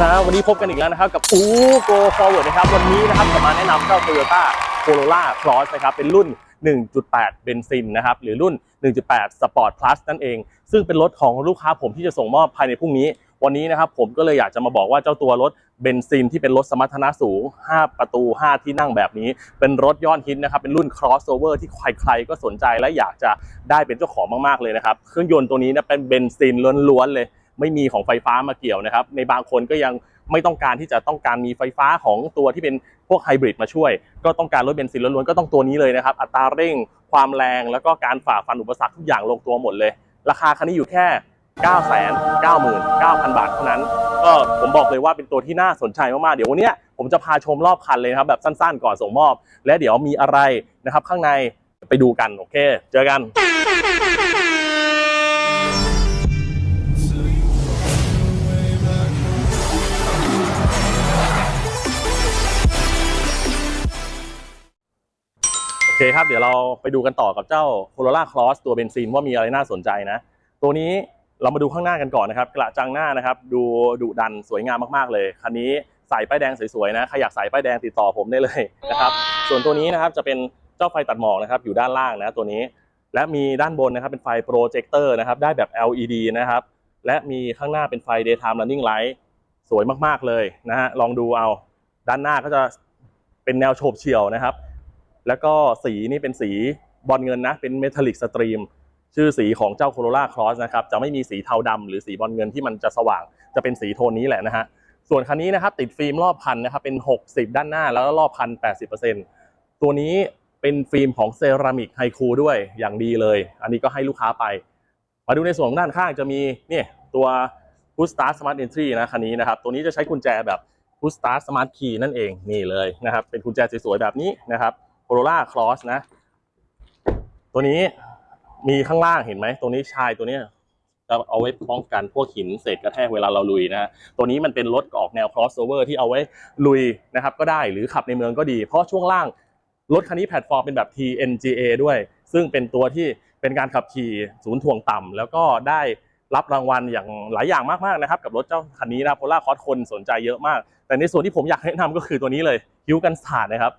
วัสดีครับ วันนี้พบกันอีกแล้วนะครับ กับอูโกฟอร์เวิร์ดนะครับ วันนี้นะครับจะมาแนะนำเจ้า Toyota Corolla Cross นะครับ เป็นรุ่น 1.8 เบนซินนะครับ หรือรุ่น 1.8 Sport Plus นั่นเอง ซึ่งเป็นรถของลูกค้าผมที่จะส่งมอบภายในพรุ่งนี้ วันนี้นะครับผมก็เลยอยากจะมาบอกว่าเจ้าตัวรถเบนซินที่เป็นรถสมรรถนะสูง 5 ประตู 5 ที่นั่งแบบนี้ เป็นรถยอดฮิตนะครับ เป็นรุ่น crossover ที่ใครๆ ก็สนใจและอยากจะได้เป็นเจ้าของมากๆเลยนะครับ เครื่องยนต์ตัวนี้นะเป็นเบนซินล้วนๆเลย ไม่มีของไฟฟ้ามาเกี่ยวนะครับ ในบางคนก็ยังไม่ต้องการที่จะต้องการมีไฟฟ้าของตัวที่เป็นพวกไฮบริดมาช่วย ก็ต้องการรถเบนซินล้วนๆก็ต้องตัวนี้เลยนะครับ อัตราเร่ง ความแรง แล้วก็การฝ่าฟันอุปสรรคทุกอย่างลงตัวหมดเลย ราคาคันนี้อยู่แค่ 9 9 9 9 0 0 บาทเท่านั้น ก็ผมบอกเลยว่าเป็นตัวที่น่าสนใจมากๆ เดี๋ยววันนี้ผมจะพาชมรอบคันเลยนะครับแบบสั้นๆ ก่อนส่งมอบ และเดี๋ยวมีอะไรนะครับข้างในไปดูกันโอเค เจอกัน คครับ เดี๋ยวเราไปดูกันต่อกับเจ้า Corolla Cross ตัวเบนซินว่ามีอะไรน่าสนใจนะ ตัวนี้เรามาดูข้างหน้ากันก่อนนะครับ กระจังหน้านะครับ ดูดุดันสวยงามมากๆเลย คันนี้ใส่ป้ายแดงสวยๆนะ ใครอยากใส่ป้ายแดงติดต่อผมได้เลยนะครับ ส่วนตัวนี้นะครับจะเป็นเจ้าไฟตัดหมอกนะครับ อยู่ด้านล่างนะตัวนี้ และมีด้านบนนะครับเป็นไฟโปรเจคเตอร์นะครับ ได้แบบ LED นะครับ และมีข้างหน้าเป็นไฟ daytime running light สวยมากๆเลยนะฮะ ลองดูเอา ด้านหน้าก็จะเป็นแนวโฉบเฉี่ยวนะครับ แล้วก็สีนี่เป็นสีบอลเงินนะ เป็นเมทัลลิกสตรีมชื่อสีของเจ้า Corolla Cross นะครับ จะไม่มีสีเทาดำหรือสีบอลเงินที่มันจะสว่าง จะเป็นสีโทนนี้แหละนะฮะ ส่วนคันนี้นะครับติดฟิล์มรอบพันนะครับเป็น 60 ด้านหน้าแล้วก็รอบพัน 80%ตัวนี้เป็นฟิล์มของเซรามิกไฮคูด้วยอย่างดีเลย อันนี้ก็ให้ลูกค้าไป มาดูในส่วนของด้านข้างจะมีเนี่ยตัว Push Start Smart Entry นะคันนี้นะครับ ตัวนี้จะใช้กุญแจแบบ Push Start Smart Key นั่นเองนี่เลยนะครับ เป็นกุญแจสวยๆแบบนี้นะครับ Corolla Cross นะ ตัวนี้มีข้างล่างเห็นไหมตัวนี้ชายตัวเนี้ยจะเอาไว้ป้องกันพวกหินเศษกระแทกเวลาเราลุยนะฮะตัวนี้มันเป็นรถออกแนว crossover ที่เอาไว้ลุยนะครับ ก็ได้หรือขับในเมืองก็ดี เพราะช่วงล่างรถคันนี้แพลตฟอร์มเป็นแบบ TNGA ด้วย ซึ่งเป็นตัวที่เป็นการขับขี่ศูนย์ถ่วงต่ำแล้วก็ได้รับรางวัลอย่างหลายอย่างมากๆนะครับ กับรถเจ้าคันนี้นะโพล่าคอสคนสนใจเยอะมาก แต่ในส่วนที่ผมอยากแนะนำก็คือตัวนี้เลยคิ้วกันสาดนะครับ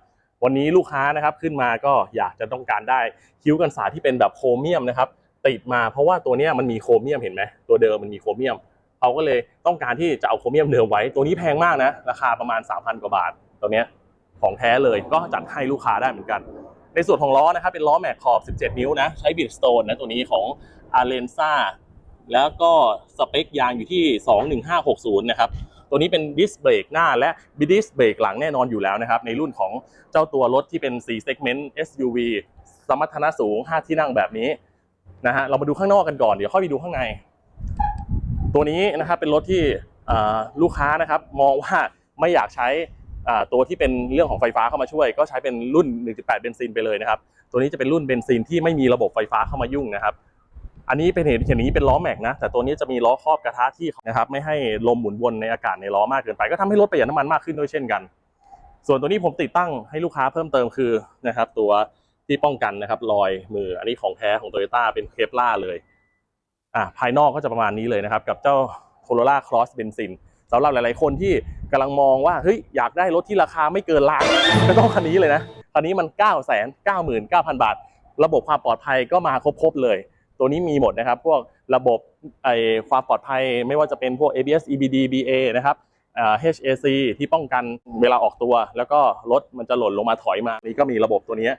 วันนี้ลูกค้านะครับขึ้นมาก็อยากจะต้องการได้คิ้วกันสาที่เป็นแบบโครเมียมนะครับติดมาเพราะว่าตัวนี้มันมีโครเมียมเห็นไหมตัวเดิมมันมีโครเมียมเขาก็เลยต้องการที่จะเอาโครเมียมเดิมไว้ ตัวนี้แพงมากนะราคาประมาณ 3,000 กว่าบาทตัวนี้ของแท้เลยก็จัดให้ลูกค้าได้เหมือนกัน ในส่วนของล้อนะครับเป็นล้อแม็กขอบ 17 นิ้วนะใช้บิดสโตนนะตัวนี้ของ a l e n z a แล้วก็สเปคยางอยู่ที่ 21560 นะครับ ตัวนี้เป็นดิสเบรกหน้าและบิดิสเบรกหลังแน่นอนอยู่แล้วนะครับในรุ่นของเจ้าตัวรถที่เป็น4 segment SUV สมรรถนะสูง 5 ที่นั่งแบบนี้นะฮะเรามาดูข้างนอกกันก่อนเดี๋ยวค่อยไปดูข้างใน ตัวนี้นะครับเป็นรถที่ลูกค้านะครับมองว่าไม่อยากใช้ตัวที่เป็นเรื่องของไฟฟ้าเข้ามาช่วย ก็ใช้เป็นรุ่น 1.8 เบนซินไปเลยนะครับ ตัวนี้จะเป็นรุ่นเบนซินที่ไม่มีระบบไฟฟ้าเข้ามายุ่งนะครับ อันนี้เป็นเห็นเห็นนี้เป็นล้อแม็กนะ แต่ตัวนี้จะมีล้อครอบกระทะที่นะครับไม่ให้ลมหมุนวนในอากาศในล้อมากเกินไป ก็ทำให้รถประหยัดน้ำมันมากขึ้นด้วยเช่นกัน ส่วนตัวนี้ผมติดตั้งให้ลูกค้าเพิ่มเติมคือนะครับตัวที่ป้องกันนะครับรอยมืออันนี้ของแท้ของโตโยต้าเป็นเคปล่าเลยอะภายนอกก็จะประมาณนี้เลยนะครับกับเจ้า Corolla Cross เบนซินสำหรับหลาย ๆ คนที่กำลังมองว่าเฮ้ยอยากได้รถที่ราคาไม่เกินล้านก็ต้องคันนี้เลยนะคันนี้มัน 9 9 9 0 0 0 บาท ระบบความปลอดภัยก็มาครบ ๆ เลย ตัวนี้มีหมดนะครับ พวกระบบไอความปลอดภัยไม่ว่าจะเป็นพวก ABS EBD BA นะครับ HAC ที่ป้องกันเวลาออกตัว แล้วก็รถมันจะหล่นลงมาถอยมา นี่ก็มีระบบตัวนี้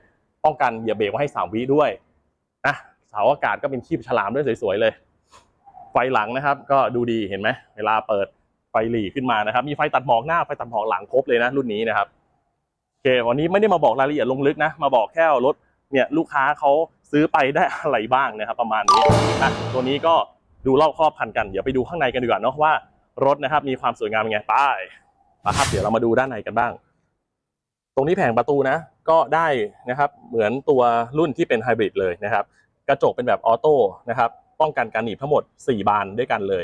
ป้องกันเหยียบเบรกไว้ให้ 3 วิด้วยนะเสาอากาศก็เป็นคีบฉลามด้วยสวยๆเลย ไฟหลังนะครับ ก็ดูดีเห็นไหมเวลาเปิดไฟหลีขึ้นมานะครับ มีไฟตัดหมอกหน้าไฟตัดหมอกหลังครบเลยนะรุ่นนี้นะครับโอเควันนี้ไม่ได้มาบอกรายละเอียดลงลึกนะ มาบอกแค่รถเนี่ยลูกค้าเขา ซื้อไปได้อะไรบ้างนะครับประมาณนี้อะตัวนี้ก็ดูรอบครอบพันกันเดี๋ยวไปดูข้างในกันดีกว่าเนาะว่ารถนะครับมีความสวยงามยังไงไปนะครับเดี๋ยวเรามาดูด้านในกันบ้าง ตรงนี้แผงประตูนะ ก็ได้นะครับเหมือนตัวรุ่นที่เป็นไฮบริดเลยนะครับ กระจกเป็นแบบออโต้นะครับป้องกันการหนีบทั้งหมด 4 บานด้วยกันเลย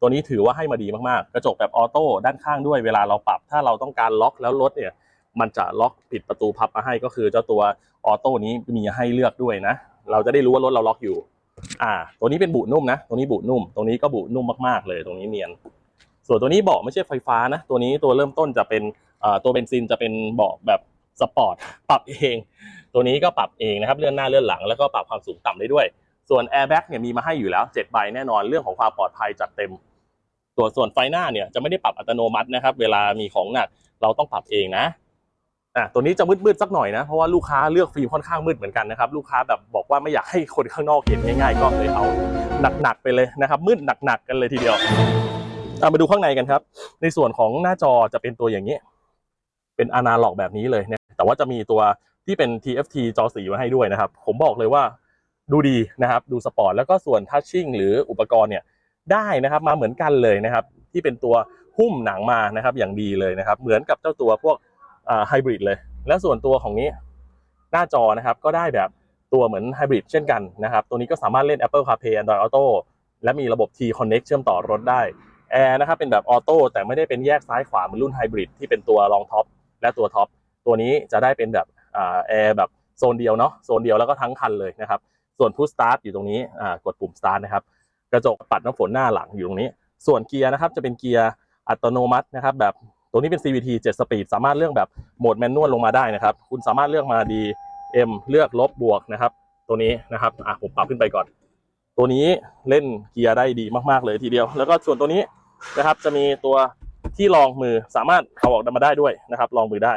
ตัวนี้ถือว่าให้มาดีมากๆ กระจกแบบออโต้ด้านข้างด้วยเวลาเราปรับ ถ้าเราต้องการล็อกแล้วรถเนี่ยมันจะล็อกปิดประตูพับมาให้ก็คือเจ้าตัว ออโต้นี้มีให้เลือกด้วยนะ เราจะได้รู้ว่ารถเราล็อกอยู่ อ่า ตัวนี้เป็นบุนุ่มนะ ตัวนี้บุนุ่ม ตรงนี้ก็บุนุ่มมากๆเลย ตรงนี้เนียน ส่วนตัวนี้เบาะไม่ใช่ไฟฟ้านะ ตัวนี้ตัวเริ่มต้นจะเป็นตัวเบนซินจะเป็นเบาะแบบสปอร์ตปรับเอง ตัวนี้ก็ปรับเองนะครับ เลื่อนหน้าเลื่อนหลัง แล้วก็ปรับความสูงต่ำได้ด้วย ส่วนแอร์แบ็กเนี่ยมีมาให้อยู่แล้ว7ใบแน่นอน เรื่องของความปลอดภัยจัดเต็ม ตัวส่วนไฟหน้าเนี่ยจะไม่ได้ปรับอัตโนมัตินะครับ เวลามีของหนักเราต้องปรับเองนะ อะตัวนี้จะมืดๆสักหน่อยนะเพราะว่าลูกค้าเลือกฟิล์มค่อนข้างมืดเหมือนกันนะครับลูกค้าแบบบอกว่าไม่อยากให้คนข้างนอกเห็นง่ายๆ ก็เลยเอาหนักๆไปเลยนะครับมืดหนักๆกันเลยทีเดียวเอามาดูข้างในกันครับ ในส่วนของหน้าจอจะเป็นตัวอย่างนี้ เป็นอนาล็อกแบบนี้เลยนี่ยแต่ว่าจะมีตัวที่เป็น TFT จอสีมาให้ด้วยนะครับ ผมบอกเลยว่าดูดีนะครับดูสปอร์ตแล้วก็ส่วนทัชชิ่งหรืออุปกรณ์เนี่ยได้นะครับมาเหมือนกันเลยนะครับ ที่เป็นตัวหุ้มหนังมานะครับอย่างดีเลยนะครับ เหมือนกับเจ้าตัวพวก ไฮบริดเลย และส่วนตัวของนี้หน้าจอนะครับก็ได้แบบตัวเหมือนไฮบริดเช่นกันนะครับ ตัวนี้ก็สามารถเล่น Apple CarPlay Android Auto และมีระบบ T Connect เชื่อมต่อรถได้แอร์นะครับเป็นแบบออโต้แต่ไม่ได้เป็นแยกซ้ายขวาเหมือนรุ่นไฮบริดที่เป็นตัวรองท็อปและตัวท็อปตัวนี้จะได้เป็นแบบแอร์แบบโซนเดียวเนาะโซนเดียวแล้วก็ทั้งคันเลยนะครับ ส่วนพุ s สตาร์ทอยู่ตรงนี้กดปุ่มสตาร์ทนะครับกระจกปัดน้ำฝนหน้าหลังอยู่ตรงนี้ ส่วนเกียร์นะครับจะเป็นเกียร์อัตโนมัตินะครับแบบ ตัวนี้เป็น CVT 7 สปีด สามารถเลือกแบบโหมดแมนนวลลงมาได้นะครับ คุณสามารถเลือกมา D M เลือกลบบวกนะครับ ตัวนี้นะครับอะผมปรับขึ้นไปก่อน ตัวนี้เล่นเกียร์ได้ดีมากๆเลยทีเดียว แล้วก็ส่วนตัวนี้นะครับ จะมีตัวที่รองมือสามารถเอาออกมาได้ด้วยนะครับรองมือได้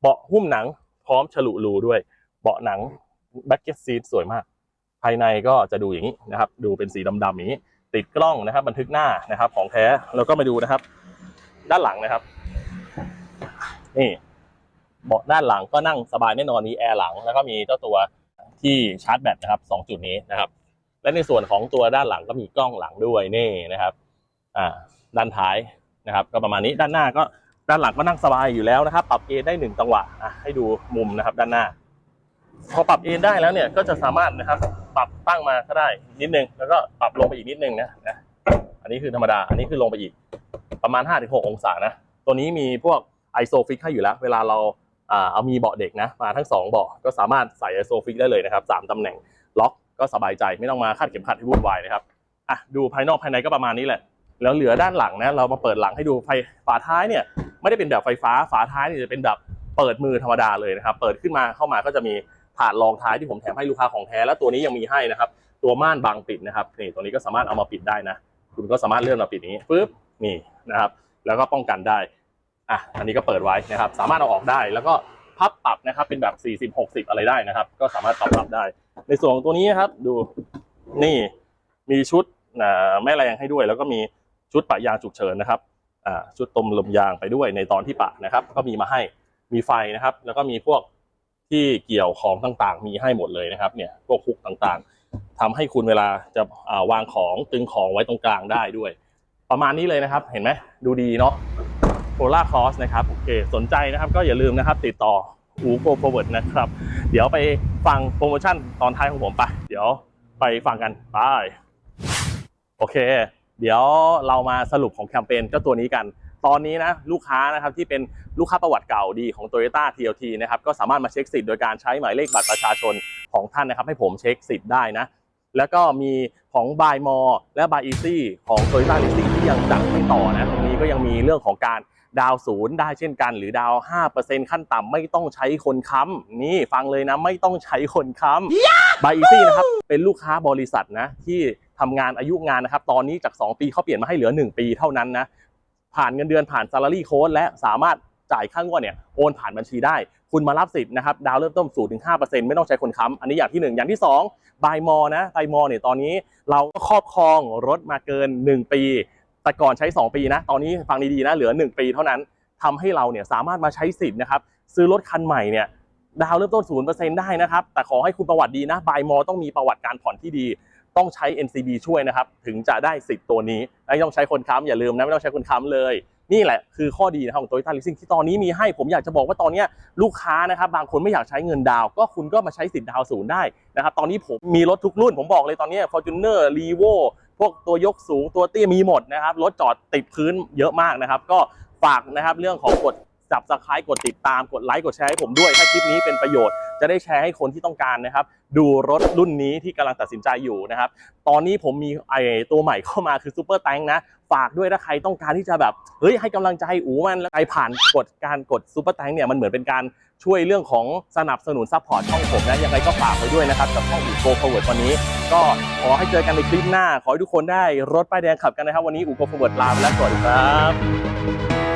เบาะหุ้มหนังพร้อมฉลุรูด้วย เบาะหนังแบ็กเก็ตซีทสวยมาก ภายในก็จะดูอย่างนี้นะครับ ดูเป็นสีดำๆอย่างนี้ ติดกล้องนะครับ บันทึกหน้านะครับ ของแท้แล้วก็มาดูนะครับ ด้านหลังนะครับ นี่เบาะด้านหลังก็นั่งสบายแน่นอนมีแอร์หลัง แล้วก็มีเจ้าตัวที่ชาร์จแบตนะครับสองจุดนี้นะครับ และในส่วนของตัวด้านหลังก็มีกล้องหลังด้วยนี่นะครับอ่าด้านท้ายนะครับ ก็ประมาณนี้ด้านหน้าก็ด้านหลังก็นั่งสบายอยู่แล้วนะครับ ปรับเอนได้หนึ่งจังหวะอะให้ดูมุมนะครับ ด้านหน้า พอปรับเอนได้แล้วเนี่ยก็จะสามารถนะครับ ปรับตั้งมาก็ได้นิดนึง แล้วก็ปรับลงไปอีกนิดนึงนะนะอันนี้คือธรรมดา อันนี้คือลงไปอีกประมาณ5-6องศานะตัวนี้มีพวก ไอโซฟิกให้อยู่แล้ว เวลาเราเอามีเบาะเด็กนะมาทั้ง 2 เบาะก็สามารถใส่ไอโซฟิกได้เลยนะครับสามตำแหน่งล็อกก็สบายใจไม่ต้องมาคาดเข็มขัดให้วุ่นวายนะครับอะดูภายนอกภายในก็ประมาณนี้แหละ แล้วเหลือด้านหลังนะเรามาเปิดหลังให้ดูไฟฝาท้ายเนี่ยไม่ได้เป็นแบบไฟฟ้าฝาท้ายเนี่ยจะเป็นแบบเปิดมือธรรมดาเลยนะครับ เปิดขึ้นมาเข้ามาก็จะมีถาดรองท้ายที่ผมแถมให้ลูกค้าของแท้และตัวนี้ยังมีให้นะครับ ตัวม่านบางปิดนะครับนี่ตัวนี้ก็สามารถเอามาปิดได้นะ คุณก็สามารถเลื่อนมาปิดนี้ปึ๊บนี่นะครับ แล้วก็ป้องกันได้ อะอันนี้ก็เปิดไว้นะครับ สามารถเอาออกได้ แล้วก็พับปรับนะครับ เป็นแบบ 40 60 อะไรได้นะครับ ก็สามารถปรับปรับได้ ในส่วนของตัวนี้นะครับ ดูนี่มีชุดแม่แรงให้ด้วย แล้วก็มีชุดปะยางฉุกเฉินนะครับอ่าชุดตมลมยางไปด้วยในตอนที่ปะนะครับ ก็มีมาให้มีไฟนะครับ แล้วก็มีพวกที่เกี่ยวของต่างๆ มีให้หมดเลยนะครับ เนี่ยพวกคุกต่างๆทำให้คุณเวลาจะาวางของตึงของไว้ตรงกลางได้ด้วย ประมาณนี้เลยนะครับ เห็นไหมดูดีเนาะ โ o ล่าคอสนะครับโอเคสนใจนะครับก็อย่าลืมนะครับ ติดต่ออูโกโ o เวิร์ดนะครับ เดี๋ยวไปฟังโปรโมชั่นตอนท้ายของผมไปเดี๋ยวไปฟังกันไปโอเค เดี๋ยวเรามาสรุปของแคมเปญเจ้าตัวนี้กัน ตอนนี้นะลูกค้านะครับที่เป็นลูกค้าประวัติเก่าดีของ Toyota TLT นะครับก็สามารถมาเช็คสิทธิ์โดยการใช้หมายเลขบัตรประชาชนของท่านนะครับ ให้ผมเช็คสิทธิ์ได้นะแล้วก็มีของ Buy More และ Buy Easy ของ Toyota Leasing ที่ยังจัดไม่ต่อนะตรงนี้ก็ยังมีเรื่องของการ ดาวศูนย์ได้เช่นกัน หรือดาวน์5%ขั้นต่ำไม่ต้องใช้คนค้ำนี่ฟังเลยนะไม่ต้องใช้คนค้ำ Buy Easy นะครับ เป็นลูกค้าบริษัทนะที่ทำงานอายุงานนะครับ ตอนนี้จาก 2 ปีเขาเปลี่ยนมาให้เหลือ 1 ปีเท่านั้นนะผ่านเงินเดือนผ่าน salary code และสามารถจ่ายค่างวดเนี่ยโอนผ่านบัญชีได้ คุณมารับสิทธิ์นะครับ ดาวเริ่มต้น0ูถึง 5ไม่ต้องใช้คนค้ำอันนี้อย่างที่ 1 อย่างที่2บายมอนะบายมอเนี่ยตอนนี้เราก็ครอบครองรถมาเกิน 1 ปี แต่ก่อนใช้ 2 ปีนะ ตอนนี้ฟังดีๆนะ เหลือ 1 ปีเท่านั้นทำให้เราเนี่ยสามารถมาใช้สิทธิ์นะครับ ซื้อรถคันใหม่เนี่ยดาวเริ่มต้น0%ได้นะครับ แต่ขอให้คุณประวัติดีนะบายมอต้องมีประวัติการผ่อนที่ดี ต้องใช้ NCB ช่วยนะครับ ถึงจะได้สิทธิ์ตัวนี้ไม่ต้องใช้คนค้ำอย่าลืมนะไม่ต้องใช้คนค้ำเลย นี่แหละคือข้อดีนะของ Toyota Leasing ที่ตอนนี้มีให้ผมอยากจะบอกว่าตอนนี้ลูกค้านะครับ บางคนไม่อยากใช้เงินดาว ก็คุณก็มาใช้สิทธิ์ดาวศูนย์ได้นะครับตอนนี้ผมมีรถทุกรุ่นผมบอกเลยตอนนี้ Fortuner r e v o วกตัวยกสูงตัวเตี้ยมีหมดนะครับรถจอดติดพื้นเยอะมากนะครับ ก็ฝากนะครับเรื่องของกดจับสไครต์กดติดตามกดไลค์กดแชร์ให้ผมด้วย ถ้าคลิปนี้เป็นประโยชน์จะได้แชร์ให้คนที่ต้องการนะครับ ดูรถรุ่นนี้ที่กำลังตัดสินใจอยู่นะครับ ตอนนี้ผมมีไอตัวใหม่เข้ามาคือซูเปอร์แตงนะ ฝากด้วยถ้าใครต้องการที่จะแบบเฮ้ยให้กำลังใจอูมันแล้วใครผ่านกดการกดซูเปอร์แตงเนี่ยมันเหมือนเป็นการ ช่วยเรื่องของสนับสนุนซัพพอร์ตช่องผมนะยังไงก็ฝากไว้ด้วยนะครับกับช่องอูโกฟเวิร์ดวันนี้ ก็ขอให้เจอกันในคลิปหน้า ขอให้ทุกคนได้รถป้ายแดงขับกันนะครับ วันนี้อูโกฟเวิร์ดลาไปแล้วสวัสดีครับ